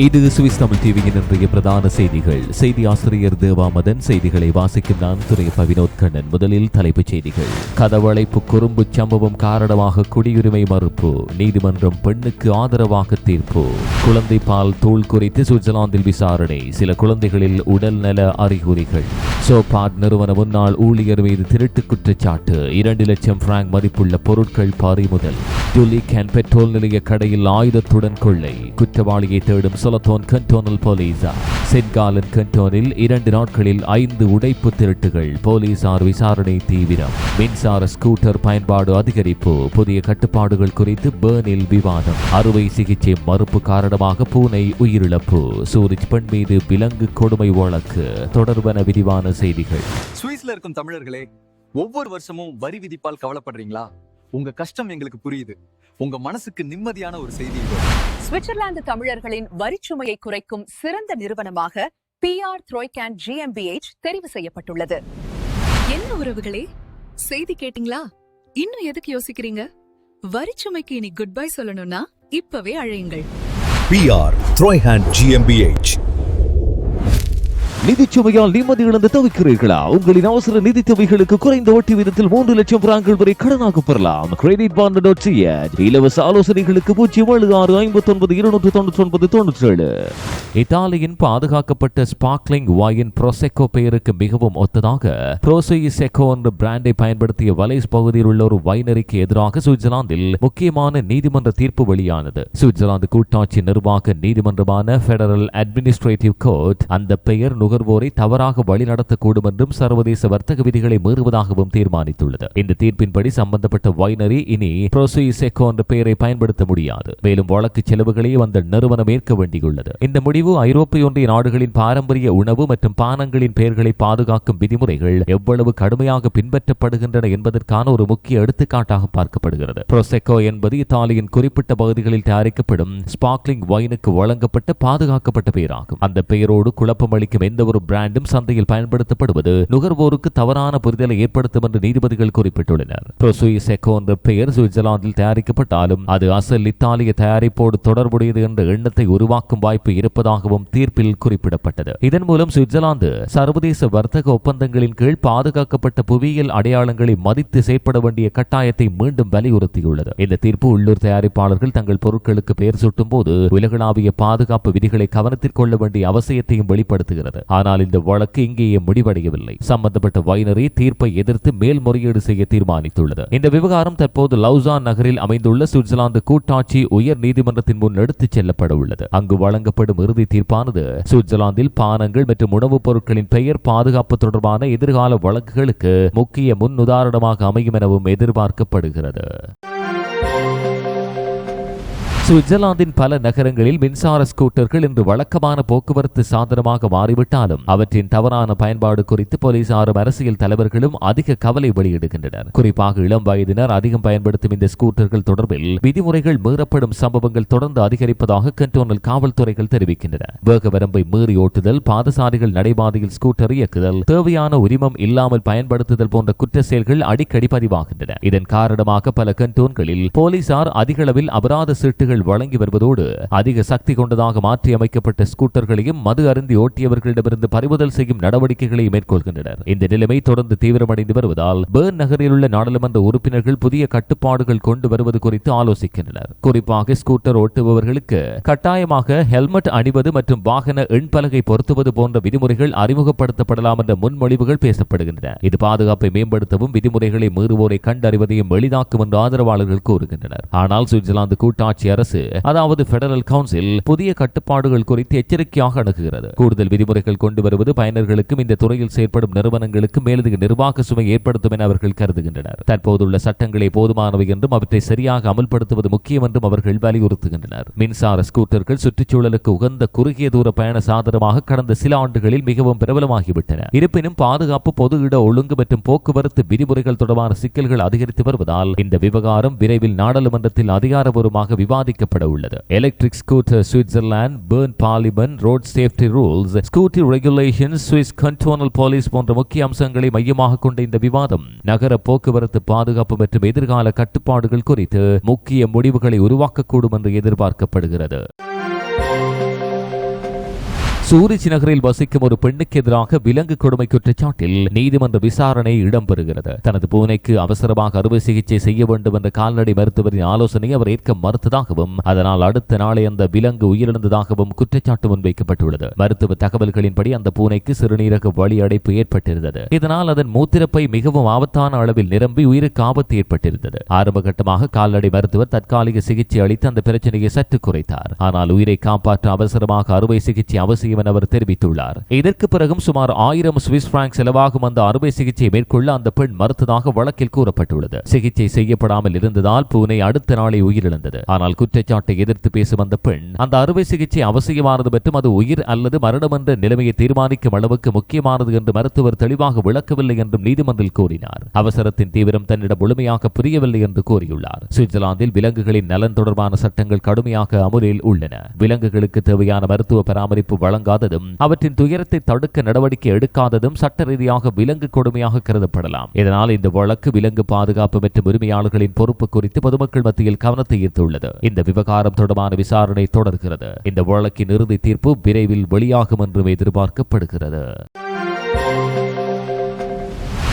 இது சுவிஸ் தமிழ் டிவியின் இன்றைய பிரதான செய்திகள். செய்தி ஆசிரியர் தேவாமதன் செய்திகளை வாசிக்கும் நான் துறை பவினோத் கண்ணன். முதலில் தலைப்புச் செய்திகள். கதவழைப்பு குறும்பு சம்பவம் காரணமாக குடியுரிமை மறுப்பு. நீதிமன்றம் பெண்ணுக்கு ஆதரவாக தீர்ப்பு. குழந்தை பால் தூள் குறித்து சுவிட்சர்லாந்தில் விசாரணை. சில குழந்தைகளில் உடல்நல அறிகுறிகள். சோபாட் நிறுவன முன்னாள் ஊழியர் மீது திருட்டு குற்றச்சாட்டு. இரண்டு லட்சம் பிராங்க் மதிப்புள்ள பொருட்கள் பறிமுதல். டுலிகேன் பெட்ரோல் நிலைய கடையில் ஆயுதத்துடன் கொள்ளை. குற்றவாளியை தேடும் சொலத்தோன் கண்டோனல் போலீசார் சென்காலன் கண்டோனில் இரண்டு நாட்களில் ஐந்து உடைப்பு திருட்டுகள். போலீசார் விசாரணை தீவிரம். மின்சார ஸ்கூட்டர் பயன்பாடு அதிகரிப்பு. புதிய கட்டுப்பாடுகள் குறித்து பேர்னில் விவாதம். அறுவை சிகிச்சை மறுப்பு காரணமாக பூனை உயிரிழப்பு. சூரிஜ் பெண் மீது விலங்கு கொடுமை வழக்கு. தொடர்பான விரிவான செய்திகள். சுவிஸ்ல இருக்கும் தமிழர்களே ஒவ்வொரு வருஷமும் வரி விதிப்பால் கவலைப்படுறீங்களா? உங்க கஷ்டம் எங்களுக்கு புரியுது. உங்க மனசுக்கு நிம்மதியான ஒரு செய்தி சுவிட்சர்லாந்து தமிழர்களின் வரிச்சுமையை குறைக்கும் சிறந்த நிறுவனமாக பிஆர் த்ரோய்கேன் ஜிஎம்பிஎச் தெரிவு செய்யப்பட்டுள்ளது. என்ன உறவுகளே? செய்தி கேட்டிங்களா? இன்னும் எதுக்கு யோசிக்கிறீங்க? வரிச்சுமைக்கு இனி குட் பை சொல்லணும்னா இப்பவே அழையுங்கள். பிஆர் த்ரோய்ஹேண்ட் ஜிஎம்பிஎச் நிதிச்சுமையால் நிம்மதி இழந்து தவிக்கிறீர்களா? உங்களின் அவசர நிதி தேவைகளுக்கு குறைந்த வட்டி விதத்தில் மூன்று லட்சம் பிராங்கள் வரை கடனாக பெறலாம். கிரெடிட் பாண்ட் டாட் இலவச ஆலோசனைகளுக்கு பூஜ்ஜியம் ஏழு ஆறு ஐம்பத்தி ஒன்பது இருநூற்று தொண்ணூற்றி ஒன்பது தொண்ணூற்றி ஏழு இத்தாலியின் பாதுகாக்கப்பட்ட ஸ்பார்க்லிங் வாயின் ப்ரோசெக்கோ பெயருக்கு மிகவும் ஒத்ததாக ப்ரோசோயி செக்கோ என்ற பிராண்டை பயன்படுத்திய வலைஸ் பகுதியில் உள்ள ஒரு வைனரிக்கு எதிராக சுவிட்சர்லாந்தில் முக்கியமான நீதிமன்ற தீர்ப்பு வெளியானது. சுவிட்சர்லாந்து கூட்டாட்சி நிர்வாக நீதிமன்றமான பெடரல் அட்மினிஸ்ட்ரேட்டிவ் கோர்ட் அந்த பெயர் நுகர்வோரை தவறாக வழிநடத்தக்கூடும் என்றும் சர்வதேச வர்த்தக விதிகளை மீறுவதாகவும் தீர்மானித்துள்ளது. இந்த தீர்ப்பின்படி சம்பந்தப்பட்ட வைனரி இனி ப்ரோசோயி என்ற பெயரை பயன்படுத்த முடியாது. மேலும் வழக்கு செலவுகளையும் அந்த நிறுவனம் ஏற்க வேண்டியுள்ளது. இந்த முடிவு ஐரோப்பிய ஒன்றிய நாடுகளின் பாரம்பரிய உணவு மற்றும் பானங்களின் பெயர்களை பாதுகாக்கும் விதிமுறைகள் எவ்வளவு கடுமையாக பின்பற்றப்படுகின்றன என்பதற்கான ஒரு முக்கிய எடுத்துக்காட்டாக பார்க்கப்படுகிறது. புரோசெகோ என்பது இத்தாலியின் குறிப்பிட்ட பகுதிகளில் தயாரிக்கப்படும் ஸ்பார்க்லிங் வைனுக்கு வழங்கப்பட்ட பாதுகாக்கப்பட்ட பெயராகும். அந்த பெயரோடு குழப்பமளிக்கும் எந்த ஒரு பிராண்டும் சந்தையில் பயன்படுத்தப்படுவது நுகர்வோருக்கு தவறான புரிதலை ஏற்படுத்தும் என்று நீதிபதிகள் குறிப்பிட்டுள்ளனர். ப்ரோசோயி செக்கோ என்ற பெயர் சுவிட்சர்லாந்தில் தயாரிக்கப்பட்டாலும் அது அசல் இத்தாலிய தயாரிப்போடு தொடர்புடையது என்ற எண்ணத்தை உருவாக்கும் வாய்ப்பு இருப்பதாகவும் தீர்ப்பில் குறிப்பிடப்பட்டது. இதன் மூலம் சுவிட்சர்லாந்து சர்வதேச வர்த்தக ஒப்பந்தங்களின் கீழ் பாதுகாக்கப்பட்ட புவியியல் அடையாளங்களை மதித்து செயற்பட வேண்டிய கட்டாயத்தை மீண்டும் வலியுறுத்தியுள்ளது. இந்த தீர்ப்பு உள்ளூர் தயாரிப்பாளர்கள் தங்கள் பொருட்களுக்கு பெயர் சூட்டும் போது உலகளாவிய பாதுகாப்பு விதிகளை கவனத்தில் கொள்ள வேண்டிய அவசியத்தையும் வெளிப்படுத்துகிறது. ஆனால் இந்த வழக்கு இங்கேயே முடிவடையவில்லை. சம்பந்தப்பட்ட வைனரி தீர்ப்பை எதிர்த்து மேல்முறையீடு செய்ய தீர்மானித்துள்ளது. இந்த விவகாரம் தற்போது லவுசான் நகரில் அமைந்துள்ள சுவிட்சர்லாந்து கூட்டாட்சி உயர் நீதிமன்றத்தின் முன் எடுத்துச் செல்லப்பட உள்ளது. அங்கு வழங்கப்படும் இறுதி தீர்ப்பானது சுவிட்சர்லாந்தில் பானங்கள் மற்றும் உணவுப் பொருட்களின் பெயர் பாதுகாப்பு தொடர்பான எதிர்கால வழக்குகளுக்கு முக்கிய முன்னுதாரணமாக அமையும் எனவும் எதிர்பார்க்கப்படுகிறது. சுவிட்சர்லாந்தின் பல நகரங்களில் மின்சார ஸ்கூட்டர்கள் இன்று வழக்கமான போக்குவரத்து சாதனமாக மாறிவிட்டாலும் அவற்றின் தவறான பயன்பாடு குறித்து போலீசாரும் அரசியல் தலைவர்களும் அதிக கவலை வெளியிடுகின்றனர். குறிப்பாக இளம் வயதினர் அதிகம் பயன்படுத்தும் இந்த ஸ்கூட்டர்கள் தொடர்பில் விதிமுறைகள் மீறப்படும் சம்பவங்கள் தொடர்ந்து அதிகரிப்பதாக கண்டோனல் காவல்துறைகள் தெரிவிக்கின்றன. வேக வரம்பை மீறி ஓட்டுதல் பாதசாரிகள் நடைபாதையில் ஸ்கூட்டர் இயக்குதல் தேவையான உரிமம் இல்லாமல் பயன்படுத்துதல் போன்ற குற்ற செயல்கள் அடிக்கடி பதிவாகின்றன. இதன் காரணமாக பல கண்டோன்களில் போலீசார் அதிகளவில் அபராத சீட்டுகள் வழங்கி வருவதோடு அதிக சக்தி கொண்டதாக மாற்றி அமைக்கப்பட்ட ஸ்கூட்டர்களையும் மது அருந்தி ஓட்டியவர்களிடமிருந்து பறிமுதல் செய்யும் நடவடிக்கைகளை மேற்கொள்கின்றனர். இந்த நிலைமை தொடர்ந்து தீவிரமடைந்து வருவதால் பேர்ன் நகரில் உள்ள நாடாளுமன்ற உறுப்பினர்கள் புதிய கட்டுப்பாடுகள் கொண்டு வருவது குறித்து ஆலோசிக்கின்றனர். குறிப்பாக ஸ்கூட்டர் ஓட்டுபவர்களுக்கு கட்டாயமாக ஹெல்மெட் அணிவது மற்றும் வாகன எண்பலகை பொருத்துவது போன்ற விதிமுறைகள் அறிமுகப்படுத்தப்படலாம் என்ற முன்மொழிவுகள் பேசப்படுகின்றன. இது பாதுகாப்பை மேம்படுத்தவும் விதிமுறைகளை மீறுவோரை கண்டறிவதையும் எளிதாக்கும் என்று ஆதரவாளர்கள் கூறுகின்றனர். ஆனால் சுவிட்சர்லாந்து கூட்டாட்சி அரசு அரசு அதாவது பெடரல் கவுன்சில் புதிய கட்டுப்பாடுகள் குறித்து எச்சரிக்கையாக அணுகுகிறது. கூடுதல் விதிமுறைகள் கொண்டு வருவது பயனர்களுக்கும் இந்த துறையில் செயற்படும் நிறுவனங்களுக்கும் மேலதிக நிர்வாக சுமை ஏற்படுத்தும் என அவர்கள் கருதுகின்றனர். தற்போதுள்ள சட்டங்களே போதுமானவை என்றும் அவற்றை சரியாக அமல்படுத்துவது முக்கியம் என்றும் அவர்கள் வலியுறுத்துகின்றனர். மின்சார ஸ்கூட்டர்கள் சுற்றுச்சூழலுக்கு உகந்த குறுகிய தூர பயண சாதனமாக கடந்த சில ஆண்டுகளில் மிகவும் பிரபலமாகிவிட்டன. இருப்பினும் பாதுகாப்பு பொது இட ஒழுங்கு மற்றும் போக்குவரத்து விதிமுறைகள் தொடர்பான சிக்கல்கள் அதிகரித்து வருவதால் இந்த விவகாரம் விரைவில் நாடாளுமன்றத்தில் அதிகாரபூர்வமாக அறிவிக்கப்பட உள்ளது. Electric scooter Switzerland Bern பாலிபன் road safety rules scooty regulation Swiss cantonal police போன்ற முக்கிய அம்சங்களை மையமாக கொண்ட இந்த விவாதம் நகர போக்குவரத்து பாதுகாப்பு மற்றும் எதிர்கால கட்டுப்பாடுகள் குறித்து முக்கிய முடிவுகளை உருவாக்கக்கூடும் என்று எதிர்பார்க்கப்படுகிறது. சூரிச் நகரில் வசிக்கும் ஒரு பெண்ணுக்கு எதிராக விலங்கு கொடுமை குற்றச்சாட்டில் நீதிமன்ற விசாரணை இடம்பெறுகிறது. தனது பூனைக்கு அவசரமாக அறுவை சிகிச்சை செய்ய வேண்டும் என்ற கால்நடை மருத்துவரின் ஆலோசனை அவர் ஏற்க மறுத்ததாகவும் அதனால் அடுத்த நாளே அந்த விலங்கு உயிரிழந்ததாகவும் குற்றச்சாட்டு முன்வைக்கப்பட்டுள்ளது. மருத்துவ தகவல்களின்படி அந்த பூனைக்கு சிறுநீரக வழி அடைப்பு ஏற்பட்டிருந்தது. இதனால் அதன் மூத்திரப்பை மிகவும் ஆபத்தான அளவில் நிரம்பி உயிருக்கு ஆபத்து ஏற்பட்டிருந்தது. ஆரம்ப கட்டமாக கால்நடை மருத்துவர் தற்காலிக சிகிச்சை அளித்து அந்த பிரச்சனையை சற்று குறைத்தார். ஆனால் உயிரை காப்பாற்ற அவசரமாக அறுவை சிகிச்சை அவசியம் என அவர் தெரிவித்துள்ளார். இதற்கு பிறகும் சுமார் ஆயிரம் சுவிஸ் பிராங்க் செலவாகும் அந்த அறுவை சிகிச்சையை மேற்கொள்ள அந்த பெண் மறுத்ததாக வழக்கில் கூறப்பட்டுள்ளது. சிகிச்சை செய்யப்படாமல் இருந்ததால் பூனை அடுத்த நாளை உயிரிழந்தது. ஆனால் குற்றச்சாட்டை எதிர்த்து பேசும் அந்த பெண் அந்த அறுவை சிகிச்சை அவசியமானது மற்றும் அது உயிர் அல்லது மரணம் என்ற நிலைமையை தீர்மானிக்கும் அளவுக்கு முக்கியமானது என்று மருத்துவர் தெளிவாக விளக்கவில்லை என்றும் நீதிமன்றில் கூறினார். அவசரத்தின் தீவிரம் தன்னிடம் முழுமையாக புரியவில்லை என்று கூறியுள்ளார். சுவிட்சர்லாந்தில் விலங்குகளின் நலன் தொடர்பான சட்டங்கள் கடுமையாக அமுலில் உள்ளன. விலங்குகளுக்கு தேவையான மருத்துவ பராமரிப்பு வழங்க வழங்காததும் அவற்றின் துயரத்தை தடுக்க நடவடிக்கை எடுக்காததும் சட்ட ரீதியாக விலங்கு கொடுமையாக கருதப்படலாம். இதனால் இந்த வழக்கு விலங்கு பாதுகாப்பு மற்றும் உரிமையாளர்களின் பொறுப்பு குறித்து பொதுமக்கள் மத்தியில் கவனத்தை ஈர்த்துள்ளது. இந்த விவகாரம் தொடர்பான விசாரணை தொடர்கிறது. இந்த வழக்கின் இறுதி தீர்ப்பு விரைவில் வெளியாகும் என்றும் எதிர்பார்க்கப்படுகிறது.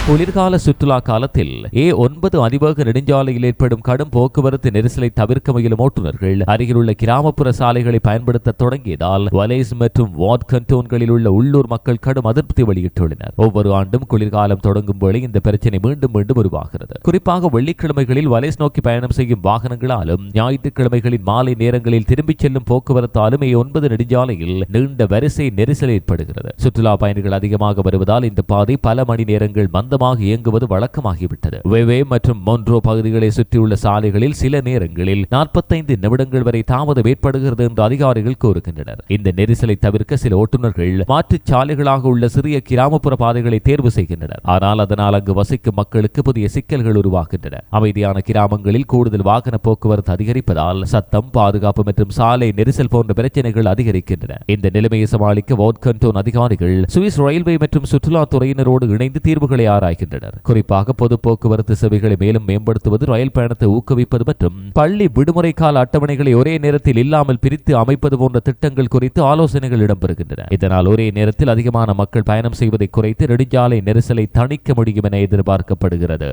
குளிர்கால சுற்றுலா காலத்தில் ஏ ஒன்பது அதிவேக நெடுஞ்சாலையில் ஏற்படும் கடும் போக்குவரத்து நெரிசலை தவிர்க்க முயலும் ஓட்டுநர்கள் அருகிலுள்ள கிராமப்புற சாலைகளை பயன்படுத்த தொடங்கியதால் வலேஸ் மற்றும் வார்ட் கண்டோன்களில் உள்ள உள்ளூர் மக்கள் கடும் அதிருப்தி வெளியிட்டுள்ளனர். ஒவ்வொரு ஆண்டும் குளிர்காலம் தொடங்கும் வேளை இந்த பிரச்சனை மீண்டும் மீண்டும் உருவாகிறது. குறிப்பாக வெள்ளிக்கிழமைகளில் வலேஸ் நோக்கி பயணம் செய்யும் வாகனங்களாலும் ஞாயிற்றுக்கிழமைகளின் மாலை நேரங்களில் திரும்பிச் செல்லும் போக்குவரத்தாலும் ஏ ஒன்பது நெடுஞ்சாலையில் நீண்ட வரிசை நெரிசல் ஏற்படுகிறது. சுற்றுலா பயணிகள் அதிகமாக வருவதால் இந்த பாதை பல மணி நேரங்கள் மந்த மந்தமாக இயங்குவது வழக்கமாகிவிட்டது. வெவே மற்றும் மொன்ரோ பகுதிகளை சுற்றியுள்ள சாலைகளில் சில நேரங்களில் நாற்பத்தைந்து நிமிடங்கள் வரை தாமதம் ஏற்படுகிறது என்று அதிகாரிகள் கூறுகின்றனர். இந்த நெரிசலை தவிர்க்க சில ஓட்டுநர்கள் மாற்றுச் சாலைகளாக உள்ள சிறிய கிராமப்புற பாதைகளை தேர்வு செய்கின்றனர். ஆனால் அதனால் அங்கு வசிக்கும் மக்களுக்கு புதிய சிக்கல்கள் உருவாகின்றன. அமைதியான கிராமங்களில் கூடுதல் வாகன போக்குவரத்து அதிகரிப்பதால் சத்தம் பாதுகாப்பு மற்றும் சாலை நெரிசல் போன்ற பிரச்சனைகள் அதிகரிக்கின்றன. இந்த நிலைமையை சமாளிக்க வார்ட் அதிகாரிகள் சுவிஸ் ரயில்வே மற்றும் சுற்றுலாத்துறையினரோடு இணைந்து தீர்வுகளை ஆராய்கின்றனர் குறிப்பாக பொது போக்குவரத்து சேவைகளை மேலும் மேம்படுத்துவது ரயில் பயணத்தை ஊக்குவிப்பது மற்றும் பள்ளி விடுமுறை கால அட்டவணைகளை ஒரே நேரத்தில் இல்லாமல் பிரித்து அமைப்பது போன்ற திட்டங்கள் குறித்து ஆலோசனைகள் இடம்பெறுகின்றன. இதனால் ஒரே நேரத்தில் அதிகமான மக்கள் பயணம் செய்வதை குறைத்து நெடுஞ்சாலை நெரிசலை தணிக்க முடியும் என எதிர்பார்க்கப்படுகிறது.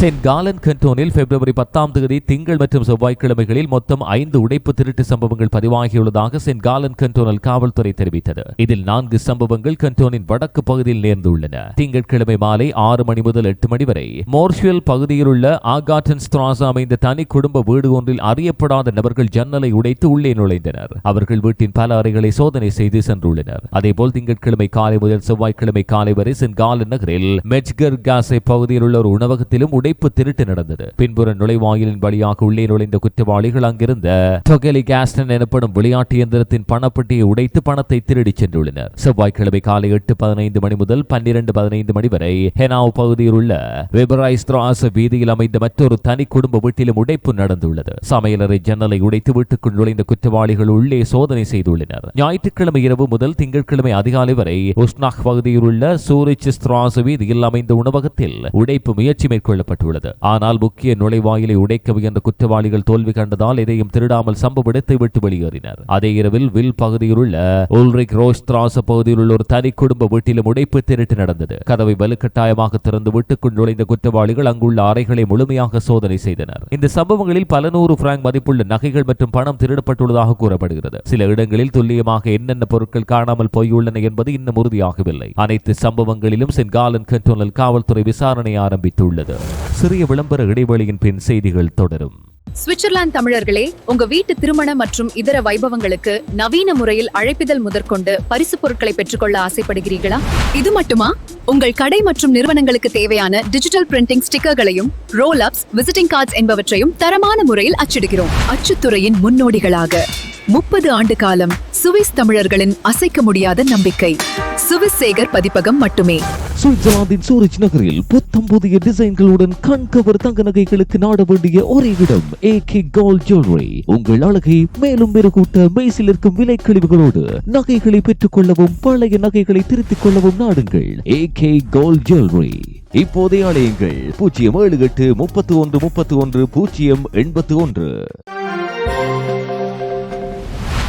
சென்ட் காலன் கண்டோனில் பிப்ரவரி பத்தாம் தேதி திங்கள் மற்றும் செவ்வாய்க்கிழமைகளில் மொத்தம் ஐந்து உடைப்பு திருட்டு சம்பவங்கள் பதிவாகியுள்ளதாக சென்ட் காலன் கண்டோனல் காவல்துறை தெரிவித்தது. இதில் நான்கு சம்பவங்கள் கண்டோனின் வடக்கு பகுதியில் நேர்ந்துள்ளன. திங்கட்கிழமை மாலை ஆறு மணி முதல் எட்டு மணி வரை மோர்ஷுவல் பகுதியில் உள்ள ஆகாட்டன் ஸ்ட்ராஸ் அமைந்த தனி குடும்ப வீடு ஒன்றில் அறியப்படாத நபர்கள் ஜன்னலை உடைத்து உள்ளே நுழைந்தனர். அவர்கள் வீட்டின் பல அறைகளை சோதனை செய்து சென்றுள்ளனர். அதேபோல் திங்கட்கிழமை காலை முதல் செவ்வாய்க்கிழமை காலை வரை சென்ட் காலன் நகரில் மெட்ஜ்கர் காசை பகுதியில் உள்ள ஒரு உணவகத்திலும் உடை உடைப்பு திருட்டு நடந்தது. பின்புற நுழைவாயிலின் வழியாக உள்ளே நுழைந்த குற்றவாளிகள் அங்கிருந்த டொகெலி கேஸ்டன் எனப்படும் விளையாட்டு இயந்திரத்தின் பணப்பட்டியை உடைத்து பணத்தை திருடிச் சென்றுள்ளனர். செவ்வாய்க்கிழமை காலை எட்டு பதினைந்து மணி முதல் பன்னிரண்டு பதினைந்து மணி வரை ஹெனாவ் பகுதியில் உள்ள வெபரைஸ்திராஸ் வீதியில் அமைந்த மற்றொரு தனி குடும்ப வீட்டிலும் உடைப்பு நடந்துள்ளது. சமையலறை ஜன்னலை உடைத்து வீட்டுக்குள் நுழைந்த குற்றவாளிகள் உள்ளே சோதனை செய்துள்ளனர். ஞாயிற்றுக்கிழமை இரவு முதல் திங்கட்கிழமை அதிகாலை வரை உஸ்னாக் பகுதியில் உள்ள சூரிச் ஸ்திராஸ் வீதியில் அமைந்த உணவகத்தில் உடைப்பு முயற்சி மேற்கொள்ளப்பட்டுள்ளது ஆனால் முக்கிய நுழைவாயிலை உடைக்க முயன்ற குற்றவாளிகள் தோல்வி கண்டதால் எதையும் திருடாமல் சம்பவ இடத்தை விட்டு வெளியேறினர். அதே இரவில் வில் பகுதியில் உள்ள உல்ரிக் ரோஸ் திராச பகுதியில் உள்ள ஒரு தனி குடும்ப வீட்டிலும் உடைப்பு திருட்டு நடந்தது. கதவை வலுக்கட்டாயமாக திறந்து வீட்டுக்குள் நுழைந்த குற்றவாளிகள் அங்குள்ள அறைகளை முழுமையாக சோதனை செய்தனர். இந்த சம்பவங்களில் பல நூறு பிராங்க் மதிப்புள்ள நகைகள் மற்றும் பணம் திருடப்பட்டுள்ளதாக கூறப்படுகிறது. சில இடங்களில் துல்லியமாக என்னென்ன பொருட்கள் காணாமல் போயுள்ளன என்பது இன்னும் உறுதியாகவில்லை. அனைத்து சம்பவங்களிலும் சென்காலன் கண்டோனல் காவல்துறை விசாரணை ஆரம்பித்துள்ளது. சிறிய விளம்பர இடைவெளியின் பின் செய்திகள் தொடரும். சுவிட்சர்லாந்து தமிழர்களே உங்க வீட்டு திருமண மற்றும் இதர வைபவங்களுக்கு நவீன முறையில் அழைப்பிதழ் முதற்கொண்டு பரிசு பொருட்களை பெற்றுக்கொள்ள ஆசைப்படுகிறீர்களா? இது மட்டுமா? உங்கள் கடை மற்றும் நிறுவனங்களுக்கு தேவையான டிஜிட்டல் பிரிண்டிங் ஸ்டிக்கர்களையும் ரோல் அப்ஸ் விசிட்டிங் கார்ட்ஸ் என்பவற்றையும் தரமான முறையில் அச்சிடுகிறோம். அச்சுத்துறையின் முன்னோடிகளாக. முப்பது ஆண்டு காலம் சுவிஸ் தமிழர்களின் அசைக்க முடியாத நம்பிக்கை. சுவிஸ் சேகர் பதிப்பகம் மட்டுமே. சுவிட்சர்லாந்தின் சூரிச் நகரில் புத்தம் புதிய டிசைன்களுடன் கண்கவர் தங்க நகைகளுக்கு நாட வேண்டிய ஒரே இடம் ஏ கே கோல்ட் ஜுவல்லரி உங்கள் அழகை மேலும் மெருகூட்ட மெய்சில் இருக்கும் விலை கழிவுகளோடு நகைகளை பெற்றுக் கொள்ளவும் பழைய நகைகளை திருத்திக் கொள்ளவும் நாடுங்கள் ஏ கே கோல்ட் ஜுவல்லரி இப்போதே அழையுங்கள் பூஜ்ஜியம் ஏழு எட்டு முப்பத்தி ஒன்று முப்பத்தி ஒன்று பூஜ்ஜியம் எண்பத்தி ஒன்று.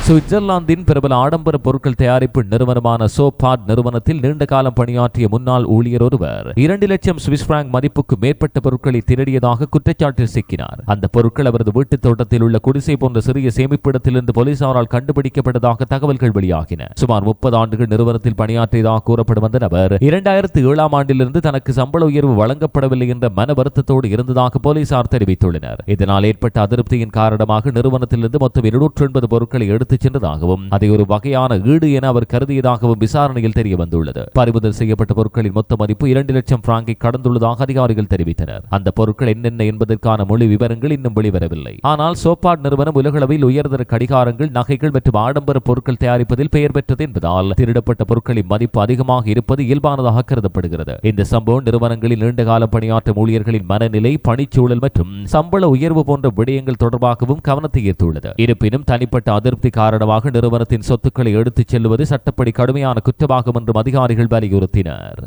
சுவிட்சர்லாந்தின் பிரபல ஆடம்பர பொருட்கள் தயாரிப்பு நிறுவனமான சோபாட் நிறுவனத்தில் நீண்ட காலம் பணியாற்றிய முன்னாள் ஊழியர் ஒருவர் இரண்டு லட்சம் சுவிஸ் பிராங்க் மதிப்புக்கு மேற்பட்ட பொருட்களை திருடியதாக குற்றச்சாட்டில் சிக்கினார். அந்த பொருட்கள் அவரது வீட்டுத் தோட்டத்தில் உள்ள குடிசை போன்ற சிறிய சேமிப்பிடத்திலிருந்து போலீசாரால் கண்டுபிடிக்கப்பட்டதாக தகவல்கள் வெளியாகின. சுமார் முப்பது ஆண்டுகள் நிறுவனத்தில் பணியாற்றியதாக கூறப்படும் அந்த நபர் இரண்டாயிரத்து ஏழாம் ஆண்டிலிருந்து தனக்கு சம்பள உயர்வு வழங்கப்படவில்லை என்ற மன வருத்தத்தோடு இருந்ததாக போலீசார் தெரிவித்துள்ளனர். இதனால் ஏற்பட்ட அதிருப்தியின் காரணமாக நிறுவனத்திலிருந்து மொத்தம் இருநூற்று எண்பது பொருட்களை எடுத்துச் சென்றதாகவும் அதை ஒரு வகையான ஈடு என அவர் கருதியதாகவும் விசாரணையில் தெரிய வந்துள்ளது பறிமுதல் செய்யப்பட்ட பொருட்களின் மொத்த மதிப்பு இரண்டு லட்சம் பிராங்கை கடந்துள்ளதாக அதிகாரிகள் தெரிவித்தனர். அந்த பொருட்கள் என்னென்ன என்பதற்கான மொழி விவரங்கள் இன்னும் வெளிவரவில்லை. ஆனால் சோப்பாட் நிறுவனம் உலகளவில் உயர்தர கடிகாரங்கள் நகைகள் மற்றும் ஆடம்பர பொருட்கள் தயாரிப்பதில் பெயர் பெற்றது என்பதால் திருடப்பட்ட பொருட்களின் மதிப்பு அதிகமாக இருப்பது இயல்பானதாக கருதப்படுகிறது. இந்த சம்பவம் நிறுவனங்களில் நீண்டகால பணியாற்றும் ஊழியர்களின் மனநிலை பணிச்சூழல் மற்றும் சம்பள உயர்வு போன்ற விடயங்கள் தொடர்பாகவும் கவனத்தை ஈர்த்துள்ளது. இருப்பினும் தனிப்பட்ட அதிருப்தி காரணமாக நிறுவனத்தின் சொத்துக்களை எடுத்துச் செல்வது சட்டப்படி கடுமையான குற்றமாகும் என்றும் அதிகாரிகள் வலியுறுத்தினர்.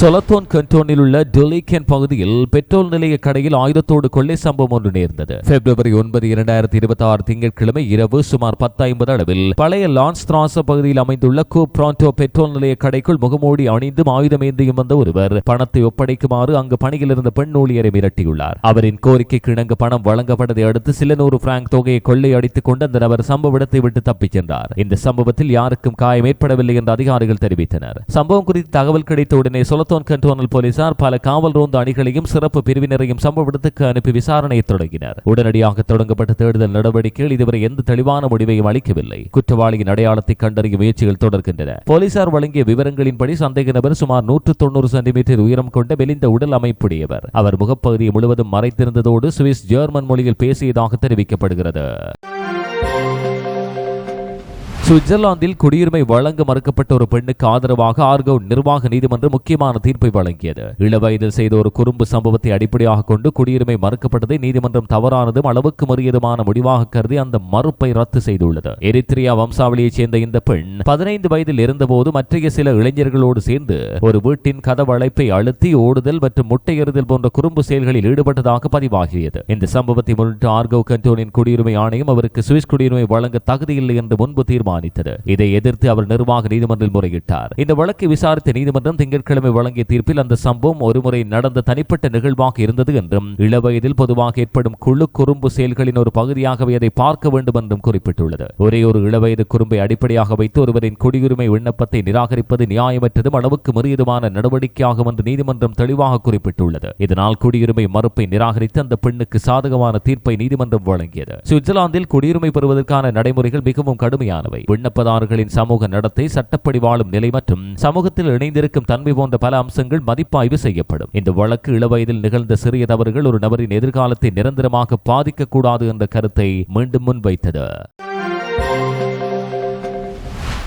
சொலத்தோன் கண்டோனில் உள்ள டொலிகன் பகுதியில் பெட்ரோல் நிலைய கடையில் ஆயுதத்தோடு கொள்ளை சம்பவம் ஒன்று நேர்ந்தது. பிப்ரவரி ஒன்பது இரண்டாயிரத்தி இருபத்தி ஆறு திங்கட்கிழமை இரவு சுமார் பத்து ஐம்பது அளவில் பழைய லான்ஸ் திராச பகுதியில் அமைந்துள்ள கூ பிராண்டோ பெட்ரோல் நிலைய கடைக்குள் முகமூடி அணிந்தும் ஆயுதம் ஏந்தியும் வந்த ஒருவர் பணத்தை ஒப்படைக்குமாறு அங்கு பணியில் இருந்த பெண் ஊழியரை மிரட்டியுள்ளார். அவரின் கோரிக்கைக்கு இணங்க பணம் வழங்கப்பட்டதை அடுத்து சில நூறு பிராங்க் தொகையை கொள்ளையடித்துக் கொண்டு அந்த நபர் சம்பவ இடத்தை விட்டு தப்பிச் சென்றார். இந்த சம்பவத்தில் யாருக்கும் காயம் ஏற்படவில்லை என்று அதிகாரிகள் தெரிவித்தனர். சம்பவம் குறித்து தகவல் கிடைத்த உடனே மரத்தோன் கண்டோனல் போலீசார் பல காவல் ரோந்து அணிகளையும் சிறப்பு பிரிவினரையும் சம்பவ இடத்துக்கு அனுப்பி விசாரணையை தொடங்கினர். உடனடியாக தொடங்கப்பட்ட தேடுதல் நடவடிக்கையில் இதுவரை எந்த தெளிவான முடிவையும் அளிக்கவில்லை. குற்றவாளியின் அடையாளத்தை கண்டறியும் முயற்சிகள் தொடர்கின்றன. போலீசார் வழங்கிய விவரங்களின்படி சந்தேக நபர் சுமார் நூற்று தொண்ணூறு சென்டிமீட்டர் உயரம் கொண்ட மெலிந்த உடல் அமைப்புடையவர். அவர் முகப்பகுதியை முழுவதும் மறைத்திருந்ததோடு சுவிஸ் ஜெர்மன் மொழியில் பேசியதாக தெரிவிக்கப்படுகிறது. சுவிட்சர்லாந்தில் குடியுரிமை வழங்க மறுக்கப்பட்ட ஒரு பெண்ணுக்கு ஆதரவாக ஆர்கோ நிர்வாக நீதிமன்றம் முக்கியமான தீர்ப்பை வழங்கியது. இளவயதில் செய்த ஒரு குறும்பு சம்பவத்தை அடிப்படையாக கொண்டு குடியுரிமை மறுக்கப்பட்டதை நீதிமன்றம் தவறானதும் அளவுக்கு மறியதுமான முடிவாக கருதி அந்த மறுப்பை ரத்து செய்துள்ளது. எரித்திரியா வம்சாவளியைச் சேர்ந்த இந்த பெண் பதினைந்து வயதில் இருந்தபோது மற்றைய சில இளைஞர்களோடு சேர்ந்து ஒரு வீட்டின் கதவழைப்பை அழுத்தி ஓடுதல் மற்றும் முட்டையறுதல் போன்ற குறும்பு செயல்களில் ஈடுபட்டதாக பதிவாகியது. இந்த சம்பவத்தை முன்னிட்டு ஆர்கோ கண்டோனின் குடியுரிமை ஆணையம் அவருக்கு சுவிஸ் குடியுரிமை வழங்க தகுதியில்லை என்று முன்பு தீர்மானித்தது. இதை எதிர்த்து அவர் நிர்வாக நீதிமன்றில் முறையிட்டார். இந்த வழக்கை விசாரித்த நீதிமன்றம் திங்கட்கிழமை வழங்கிய தீர்ப்பில் அந்த சம்பவம் ஒருமுறை நடந்த தனிப்பட்ட நிகழ்வாக இருந்தது என்றும் இளவயதில் பொதுவாக ஏற்படும் குழு குறும்பு செயல்களின் ஒரு பகுதியாகவே அதை பார்க்க வேண்டும் என்றும் குறிப்பிட்டுள்ளது. ஒரே ஒரு இளவயது குறும்பை அடிப்படையாக வைத்து ஒருவரின் குடியுரிமை விண்ணப்பத்தை நிராகரிப்பது நியாயமற்றதும் அளவுக்கு மீறியதுமான நடவடிக்கையாகும் என்று நீதிமன்றம் தெளிவாக குறிப்பிட்டுள்ளது. இதனால் குடியுரிமை மறுப்பை நிராகரித்து அந்த பெண்ணுக்கு சாதகமான தீர்ப்பை நீதிமன்றம் வழங்கியது. சுவிட்சர்லாந்தில் குடியுரிமை பெறுவதற்கான நடைமுறைகள் மிகவும் கடுமையானவை. விண்ணப்பதாரர்களின் சமூக நடத்தை சட்டப்படி வாழும் நிலை மற்றும் சமூகத்தில் இணைந்திருக்கும் தன்மை போன்ற பல அம்சங்கள் மதிப்பாய்வு செய்யப்படும். இந்த வழக்கு இளவயதில் நிகழ்ந்த சிறிய தவறுகள் ஒரு நபரின் எதிர்காலத்தை நிரந்தரமாக பாதிக்கக்கூடாது என்ற கருத்தை மீண்டும் முன்வைத்தது.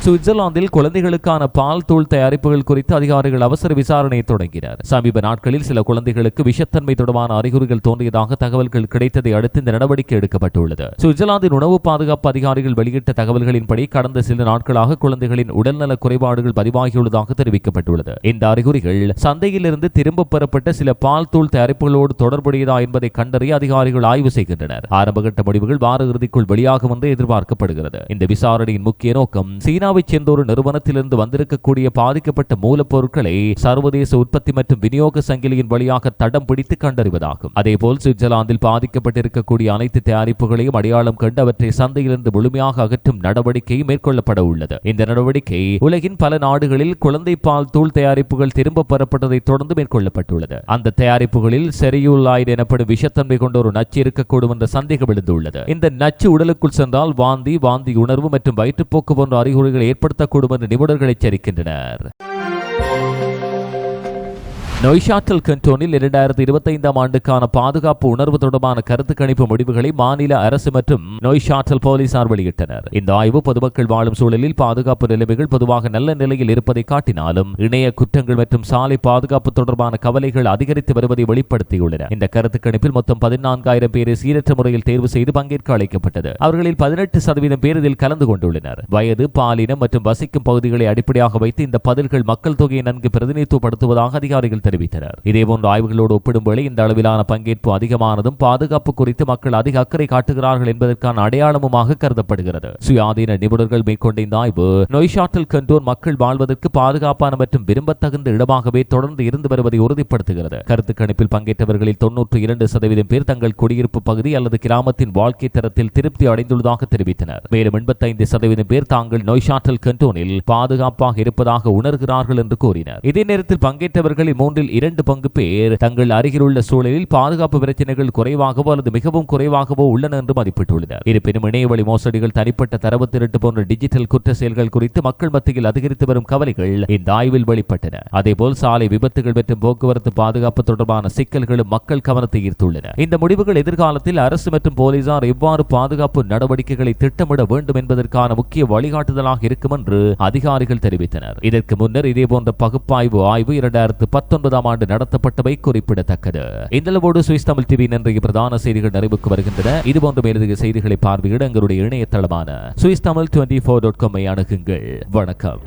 சுவிட்சர்லாந்தில் குழந்தைகளுக்கான பால் தூள் தயாரிப்புகள் குறித்து அதிகாரிகள் அவசர விசாரணையை தொடங்கினர். சமீப நாட்களில் சில குழந்தைகளுக்கு விஷத்தன்மை தொடர்பான அறிகுறிகள் தோன்றியதாக தகவல்கள் கிடைத்ததை அடுத்து இந்த நடவடிக்கை எடுக்கப்பட்டுள்ளது. சுவிட்சர்லாந்தின் உணவு பாதுகாப்பு அதிகாரிகள் வெளியிட்ட தகவல்களின்படி கடந்த சில நாட்களாக குழந்தைகளின் உடல்நல குறைபாடுகள் பதிவாகியுள்ளதாக தெரிவிக்கப்பட்டுள்ளது. இந்த அறிகுறிகள் சந்தையிலிருந்து திரும்ப பெறப்பட்ட சில பால் தூள் தயாரிப்புகளோடு தொடர்புடையதா என்பதை கண்டறிய அதிகாரிகள் ஆய்வு செய்கின்றனர். ஆரம்பகட்ட முடிவுகள் வார இறுதிக்குள் வெளியாகும் என்று எதிர்பார்க்கப்படுகிறது. இந்த விசாரணையின் முக்கிய நோக்கம் சீனாவில் ரஷ்யாவைச் சேர்ந்த ஒரு நிறுவனத்திலிருந்து வந்திருக்கக்கூடிய பாதிக்கப்பட்ட மூலப்பொருட்களை சர்வதேச உற்பத்தி மற்றும் விநியோக சங்கிலியின் வழியாக தடம் பிடித்து கண்டறிவதாகும். அதேபோல் சுவிட்சர்லாந்தில் பாதிக்கப்பட்டிருக்கக்கூடிய அனைத்து தயாரிப்புகளையும் அடையாளம் கண்டு அவற்றை சந்தையிலிருந்து முழுமையாக அகற்றும் நடவடிக்கை மேற்கொள்ளப்பட உள்ளது. இந்த நடவடிக்கை உலகின் பல நாடுகளில் குழந்தை பால் தூள் தயாரிப்புகள் திரும்பப் பெறப்பட்டதை தொடர்ந்து மேற்கொள்ளப்பட்டுள்ளது. அந்த தயாரிப்புகளில் செரியூலாய்டு எனப்படும் விஷத்தன்மை கொண்ட ஒரு நச்சு இருக்கக்கூடும் என்ற சந்தேகம் எழுந்துள்ளது. இந்த நச்சு உடலுக்குள் சென்றால் வாந்தி வாந்தி உணர்வு மற்றும் வயிற்றுப்போக்கு போன்ற அறிகுறிகளை ஏற்படுத்தக்கூடும் என்று நிபுணர்கள் எச்சரிக்கின்றனர். நொய்ஷாட்டல் கண்டோனில் இரண்டாயிரத்தி இருபத்தைந்தாம் ஆண்டுக்கான பாதுகாப்பு உணர்வு தொடர்பான கருத்து கணிப்பு முடிவுகளை மாநில அரசு மற்றும் நொய்ஷாட்டல் போலீசார் வெளியிட்டனர். இந்த ஆய்வு பொதுமக்கள் வாழும் சூழலில் பாதுகாப்பு நிலைமைகள் பொதுவாக நல்ல நிலையில் இருப்பதை காட்டினாலும் இணைய குற்றங்கள் மற்றும் சாலை பாதுகாப்பு தொடர்பான கவலைகள் அதிகரித்து வருவதை வெளிப்படுத்தியுள்ளன. இந்த கருத்து கணிப்பில் மொத்தம் பதினான்காயிரம் பேரை சீரற்ற முறையில் தேர்வு செய்து பங்கேற்க அழைக்கப்பட்டது. அவர்களில் பதினெட்டு சதவீதம் பேர் இதில் கலந்து கொண்டுள்ளனர். வயது பாலினம் மற்றும் வசிக்கும் பகுதிகளை அடிப்படையாக வைத்து இந்த பதில்கள் மக்கள் தொகையை நன்கு பிரதிநிதித்துவப்படுத்துவதாக அதிகாரிகள் தெரிவித்தனர். இதேபோன்ற ஆய்வுகளோடு ஒப்பிடும்போது இந்த அளவிலான பங்கேற்பு அதிகமானதும் பாதுகாப்பு குறித்து மக்கள் அதிக அக்கறை காட்டுகிறார்கள் என்பதற்கான அடையாளமுமாக கருதப்படுகிறது. சுயாதீன நிபுணர்கள் மேற்கொண்ட இந்த ஆய்வு நொய்ஷாட்டில் கண்டோர் மக்கள் வாழ்வதற்கு பாதுகாப்பான மற்றும் விரும்பத்தகுந்த இடமாகவே தொடர்ந்து இருந்து வருவதை உறுதிப்படுத்துகிறது. கருத்து கணிப்பில் பங்கேற்றவர்களில் தொன்னூற்று இரண்டு சதவீதம் பேர் தங்கள் குடியிருப்பு பகுதி அல்லது கிராமத்தின் வாழ்க்கை தரத்தில் திருப்தி அடைந்துள்ளதாக தெரிவித்தனர். மேலும் எண்பத்தைந்து சதவீதம் பேர் தாங்கள் நொய்ஷாட்டல் கண்டோனில் பாதுகாப்பாக இருப்பதாக உணர்கிறார்கள் என்று கூறினர். இதே நேரத்தில் பங்கேற்றவர்களில் மூன்றில் இரண்டு பங்கு பேர். தங்கள் அருகிலுள்ள சூழலில் பாதுகாப்பு பிரச்சனைகள் குறைவாகவோ அல்லது மிகவும் குறைவாகவோ உள்ளன என்று மதிப்பிட்டுள்ளனர் இருப்பினும் இணையவழி மோசடிகள் தனிப்பட்ட தரவு திருட்டு போன்ற டிஜிட்டல் குற்ற செயல்கள் குறித்து மக்கள் மத்தியில் அதிகரித்து வரும் கவலைகள் இந்த ஆய்வில் வெளிப்பட்டன. அதேபோல் சாலை விபத்துகள் மற்றும் போக்குவரத்து பாதுகாப்பு தொடர்பான சிக்கல்களும் மக்கள் கவனத்தை ஈர்த்துள்ளன. இந்த முடிவுகள் எதிர்காலத்தில் அரசு மற்றும் போலீசார் எவ்வாறு பாதுகாப்பு நடவடிக்கைகளை திட்டமிட வேண்டும் என்பதற்கான முக்கிய வழிகாட்டுதலாக இருக்கும் என்று அதிகாரிகள் தெரிவித்தனர். இதற்கு முன்னர் இதேபோன்ற பகுப்பாய்வு ஆய்வு இரண்டாயிரத்து ஒன்பதாம் ஆண்டு நடத்தப்பட்டவை குறிப்பிடத்தக்கது. இந்த அளவோடு சுவிஸ் தமிழ் டிவி இன்றைய பிரதான செய்திகள் நிறைவுக்கு வருகின்றன. இதுபோன்ற மேலதிக செய்திகளை பார்வையிட எங்களுடைய இணையதளமான Swiss Tamil twenty four dot காமை அணுகுங்கள். வணக்கம்.